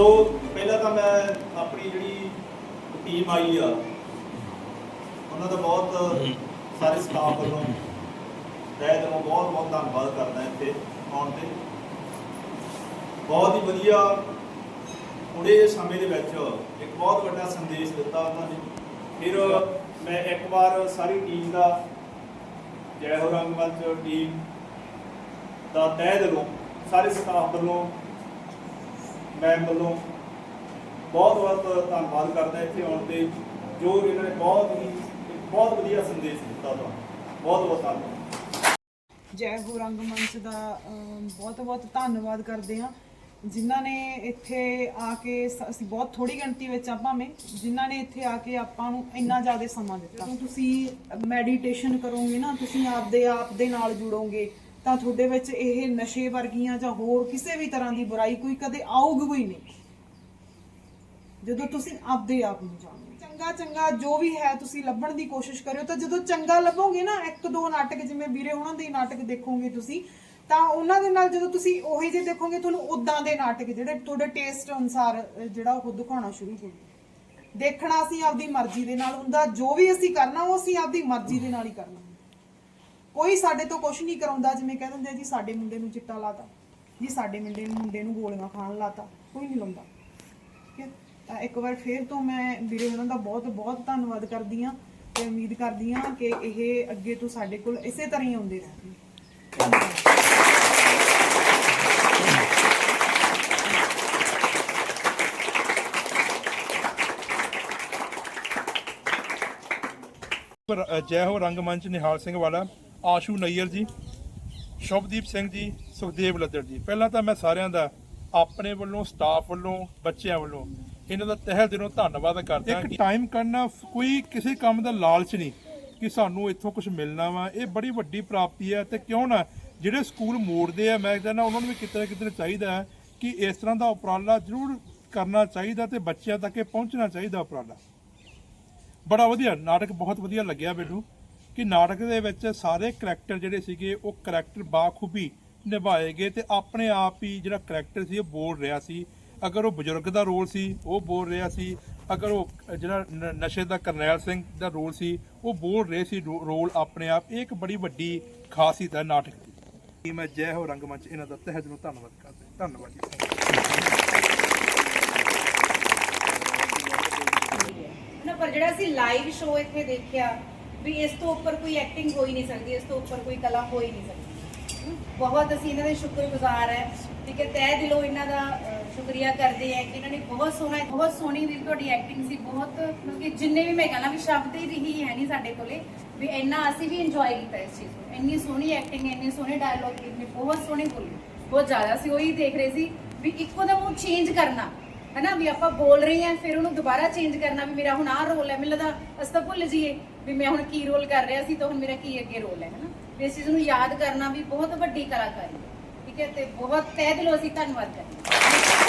ਸੋ ਪਹਿਲਾਂ ਤਾਂ ਮੈਂ ਆਪਣੀ ਜਿਹੜੀ ਟੀਮ ਆਈ ਆ, ਉਹਨਾਂ ਦਾ ਬਹੁਤ ਸਾਰੇ ਸਟਾਫ ਵੱਲੋਂ ਤਹਿ ਦਿਲੋਂ ਬਹੁਤ ਬਹੁਤ ਧੰਨਵਾਦ ਕਰਦਾ ਇੱਥੇ ਆਉਣ ਤੇ। ਬਹੁਤ ਹੀ ਵਧੀਆ ਥੋੜੇ ਸਮੇਂ ਦੇ ਵਿੱਚ ਇੱਕ ਬਹੁਤ ਵੱਡਾ ਸੰਦੇਸ਼ ਦਿੱਤਾ ਉਹਨਾਂ ਨੇ। ਫਿਰ ਮੈਂ ਇੱਕ ਵਾਰ ਸਾਰੀ ਟੀਮ ਦਾ, ਜੈ ਹੋ ਰੰਗਮੰਚ ਟੀਮ ਦਾ ਤਹਿ ਦਿਲੋਂ ਸਾਰੇ ਸਟਾਫ ਵੱਲੋਂ ਮੈਂ ਵੱਲੋਂ ਬਹੁਤ ਬਹੁਤ ਧੰਨਵਾਦ ਕਰਦਾ ਇੱਥੇ ਆਉਣ ਤੇ ਜੋ ਇਹਨਾਂ ਨੇ ਬਹੁਤ ਹੀ ਇੱਕ ਬਹੁਤ ਵਧੀਆ ਸੰਦੇਸ਼ ਦਿੱਤਾ ਤੁਹਾਨੂੰ। ਬਹੁਤ ਬਹੁਤ ਧੰਨਵਾਦ। ਜੈ ਹੋ ਰੰਗਮੰਚ ਦਾ ਬਹੁਤ ਬਹੁਤ ਧੰਨਵਾਦ ਕਰਦੇ ਹਾਂ। ਜਿਨ੍ਹਾਂ ਨੇ ਇੱਥੇ ਆ ਕੇ ਅਸੀਂ ਬਹੁਤ ਥੋੜੀ ਗਿਣਤੀ ਵਿੱਚ ਆ ਭਾਵੇਂ ਜਿਨ੍ਹਾਂ ਨੇ ਇੱਥੇ ਆ ਕੇ ਆਪਾਂ ਨੂੰ ਇੰਨਾ ਜ਼ਿਆਦਾ ਸਮਾਂ ਦਿੱਤਾ। ਜਦੋਂ ਤੁਸੀਂ ਮੈਡੀਟੇਸ਼ਨ ਕਰੋਗੇ ਨਾ ਤੁਸੀਂ ਆਪਦੇ ਆਪ ਦੇ ਨਾਲ ਜੁੜੋਗੇ। ਤਾਂ ਤੁਹਾਡੇ ਵਿੱਚ ਇਹ ਨਸ਼ੇ ਵਰਗੀਆਂ ਜਾਂ ਹੋਰ ਕਿਸੇ ਵੀ ਤਰ੍ਹਾਂ ਦੀ ਬੁਰਾਈ ਕੋਈ ਕਦੇ ਆਊਗੀ ਹੀ ਨਹੀਂ। ਜਦੋਂ ਤੁਸੀਂ ਆਪਦੇ ਆਪ ਨੂੰ ਜਾਣੋਗੇ ਚੰਗਾ ਚੰਗਾ ਜੋ ਵੀ ਹੈ ਤੁਸੀਂ ਲੱਭਣ ਦੀ ਕੋਸ਼ਿਸ਼ ਕਰਿਓ, ਤਾਂ ਜਦੋਂ ਚੰਗਾ ਲੱਭੋਗੇ ਨਾ, ਇੱਕ, ਦੋ ਨਾਟਕ ਜਿਵੇਂ ਵੀਰੇ ਉਹਨਾਂ ਦੇ ਨਾਟਕ ਦੇਖੋਗੇ ਤੁਸੀਂ, ਤਾਂ ਉਹਨਾਂ ਦੇ ਨਾਲ ਜਦੋਂ ਤੁਸੀਂ ਉਹੀ ਜਿਹੇ ਦੇਖੋਗੇ, ਤੁਹਾਨੂੰ ਉਦਾਂ ਦੇ ਨਾਟਕ ਜਿਹੜੇ ਤੁਹਾਡੇ ਟੇਸਟ ਅਨੁਸਾਰ ਜਿਹੜਾ ਉਹ ਦਿਖਾਉਣਾ ਸ਼ੁਰੂ ਹੋ ਦੇਖਣਾ ਅਸੀਂ ਆਪਦੀ ਮਰਜ਼ੀ ਦੇ ਨਾਲ ਹੁੰਦਾ, ਜੋ ਵੀ ਅਸੀਂ ਕਰਨਾ, ਉਹ ਅਸੀਂ ਆਪਦੀ ਮਰਜ਼ੀ ਦੇ ਨਾਲ ਹੀ ਕਰਨਾ। ਕੋਈ ਸਾਡੇ ਤੋਂ ਕੁਝ ਨਹੀਂ ਕਰਾਉਂਦਾ, ਜਿਵੇਂ ਕਹਿ ਦਿੰਦੇ ਆ ਜੀ ਸਾਡੇ ਮੁੰਡੇ ਨੂੰ ਚਿੱਟਾ ਲਾਤਾ, ਜੀ ਸਾਡੇ ਮੁੰਡੇ ਨੂੰ ਮੁੰਡੇ ਨੂੰ ਗੋਲੀਆਂ ਖਾਣ ਲਾਤਾ, ਕੋਈ ਨਹੀਂ ਲਾਉਂਦਾ। ਠੀਕ ਹੈ? ਤਾਂ ਇੱਕ ਵਾਰ ਫੇਰ ਤੋਂ ਮੈਂ ਵੀਰੇ ਉਹਨਾਂ ਦਾ ਬਹੁਤ ਬਹੁਤ ਧੰਨਵਾਦ ਕਰਦੀ ਹਾਂ ਤੇ ਉਮੀਦ ਕਰਦੀ ਹਾਂ ਕਿ ਇਹ ਅੱਗੇ ਤੋਂ ਸਾਡੇ ਕੋਲ ਇਸੇ ਤਰ੍ਹਾਂ ਹੀ ਆਉਂਦੇ ਰਹਿਣਗੇ ਜੈ ਹੋ ਰੰਗਮੰਚ ਨਿਹਾਲ ਸਿੰਘ ਵਾਲਾ। ਆਸ਼ੂ ਨਈਅਰ ਜੀ ਸ਼ੁਭਦੀਪ ਸਿੰਘ ਜੀ ਸੁਖਦੇਵ ਲੱਦੜ ਜੀ। ਪਹਿਲਾਂ ਤਾਂ ਮੈਂ ਸਾਰਿਆਂ ਦਾ ਆਪਣੇ ਵੱਲੋਂ ਸਟਾਫ ਵੱਲੋਂ ਬੱਚਿਆਂ ਵੱਲੋਂ ਇਹਨਾਂ ਦਾ ਤਹਿ ਦਿਲੋਂ ਧੰਨਵਾਦ ਕਰਦਾ ਇੱਕ ਟਾਈਮ ਕੱਢਣਾ ਕੋਈ ਕਿਸੇ ਕੰਮ ਦਾ ਲਾਲਚ ਨਹੀਂ ਕਿ ਸਾਨੂੰ ਇੱਥੋਂ ਕੁਝ ਮਿਲਣਾ ਵਾ। ਇਹ ਬੜੀ ਵੱਡੀ ਪ੍ਰਾਪਤੀ ਹੈ ਤੇ ਕਿਉਂ ਨਾ ਜਿਹੜੇ ਸਕੂਲ ਮੋੜਦੇ ਆ ਮੈਂ ਕਹਿੰਦਾ ਉਹਨਾਂ ਨੂੰ ਵੀ ਕਿਤੇ ਨਾ ਕਿਤੇ ਚਾਹੀਦਾ ਹੈ ਕਿ ਇਸ ਤਰ੍ਹਾਂ ਦਾ ਉਪਰਾਲਾ ਜ਼ਰੂਰ ਕਰਨਾ ਚਾਹੀਦਾ ਤੇ ਬੱਚਿਆਂ ਤੱਕ ਇਹ ਪਹੁੰਚਣਾ ਚਾਹੀਦਾ ਉਪਰਾਲਾ। ਬੜਾ ਵਧੀਆ ਨਾਟਕ ਬਹੁਤ ਵਧੀਆ ਲੱਗਿਆ ਮੈਨੂੰ। ਕਿ ਨਾਟਕ ਦੇ ਵਿੱਚ ਸਾਰੇ ਕਰੈਕਟਰ ਜਿਹੜੇ ਸੀਗੇ, ਉਹ ਕਰੈਕਟਰ ਬਾਖੂਬੀ ਨਿਭਾਏ ਗਏ ਤੇ ਆਪਣੇ ਆਪ ਹੀ ਜਿਹੜਾ ਕਰੈਕਟਰ ਸੀ, ਉਹ ਬੋਲ ਰਿਹਾ ਸੀ। ਅਗਰ ਉਹ ਬਜ਼ੁਰਗ ਦਾ ਰੋਲ ਸੀ, ਉਹ ਬੋਲ ਰਿਹਾ ਸੀ। ਅਗਰ ਉਹ ਜਿਹੜਾ ਨਸ਼ੇ ਦਾ ਕਰਨੈਲ ਸਿੰਘ ਦਾ ਰੋਲ ਸੀ, ਉਹ ਬੋਲ ਰਹੇ ਸੀ ਰੋ- ਰੋਲ ਆਪਣੇ ਆਪ। ਇਹ ਇੱਕ ਬੜੀ ਵੱਡੀ ਖਾਸੀਅਤ ਹੈ ਨਾਟਕ ਦੀ। ਮੈਂ ਜੈ ਹੋ ਰੰਗਮੰਚ ਇਹਨਾਂ ਦਾ ਤਹਿ ਦਿਲੋਂ ਧੰਨਵਾਦ ਕਰਦਾ ਧੰਨਵਾਦ ਜੀ। ਨਾ, ਪਰ ਜਿਹੜਾ ਅਸੀਂ ਲਾਈਵ ਸ਼ੋਅ ਇੱਥੇ ਦੇਖਿਆ ਵੀ ਇਸ ਤੋਂ ਉੱਪਰ ਕੋਈ ਐਕਟਿੰਗ ਹੋ ਹੀ ਨਹੀਂ ਸਕਦੀ, ਇਸ ਤੋਂ ਉੱਪਰ ਕੋਈ ਕਲਾ ਹੋ ਹੀ ਨਹੀਂ ਸਕਦੀ। ਬਹੁਤ ਅਸੀਂ ਇਹਨਾਂ ਦੇ ਸ਼ੁਕਰਗੁਜ਼ਾਰ ਹੈ, ਠੀਕ ਹੈ, ਤਹਿ ਦਿਲੋਂ ਇਹਨਾਂ ਦਾ ਸ਼ੁਕਰੀਆ ਕਰਦੇ ਹਾਂ ਕਿ ਇਹਨਾਂ ਨੇ ਬਹੁਤ ਸੋਹਣਾ, ਬਹੁਤ ਸੋਹਣੀ ਵੀ ਤੁਹਾਡੀ ਐਕਟਿੰਗ ਸੀ, ਬਹੁਤ ਮਤਲਬ ਕਿ ਜਿੰਨੇ ਵੀ ਮੈਂ ਕਹਣਾ ਵੀ ਸ਼ਬਦ ਹੀ ਰਹੀ ਹੈ ਨਹੀਂ ਸਾਡੇ ਕੋਲੇ, ਵੀ ਇੰਨਾ ਅਸੀਂ ਵੀ ਇੰਜੋਏ ਕੀਤਾ ਇਸ ਚੀਜ਼ ਨੂੰ। ਇੰਨੀ ਸੋਹਣੀ ਐਕਟਿੰਗ ਇੰਨੇ ਸੋਹਣੇ ਡਾਇਲੌਗ ਇੰਨੇ ਬਹੁਤ ਸੋਹਣੇ ਬੋਲੇ। ਬਹੁਤ ਜ਼ਿਆਦਾ ਸੀ ਉਹੀ ਦੇਖ ਰਹੇ ਸੀ ਵੀ ਇੱਕੋ ਦਮ ਉਹ ਚੇਂਜ ਕਰਨਾ। ਹਨਾ ਵੀ ਆਪਾਂ ਬੋਲ ਰਹੇ ਹਾਂ, ਫਿਰ ਉਹਨੂੰ ਦੁਬਾਰਾ ਚੇਂਜ ਕਰਨਾ ਵੀ ਮੇਰਾ ਹੁਣ ਆਹ ਰੋਲ ਹੈ। ਮੈਨੂੰ ਲੱਗਦਾ ਅਸੀਂ ਤਾਂ ਭੁੱਲ ਜੀਏ ਵੀ ਮੈਂ ਹੁਣ ਕੀ ਰੋਲ ਕਰ ਰਿਹਾ ਸੀ ਤਾਂ ਹੁਣ ਮੇਰਾ ਕੀ ਅੱਗੇ ਰੋਲ ਹੈ, ਹਨਾ? ਵੀ ਇਸ ਚੀਜ਼ ਨੂੰ ਯਾਦ ਕਰਨਾ ਵੀ ਬਹੁਤ ਵੱਡੀ ਕਲਾਕਾਰੀ ਹੈ, ਠੀਕ ਹੈ? ਤੇ ਬਹੁਤ ਤਹਿ ਦਿਲੋਂ ਅਸੀਂ ਧੰਨਵਾਦ ਕਰਦੇ ਹਾਂ।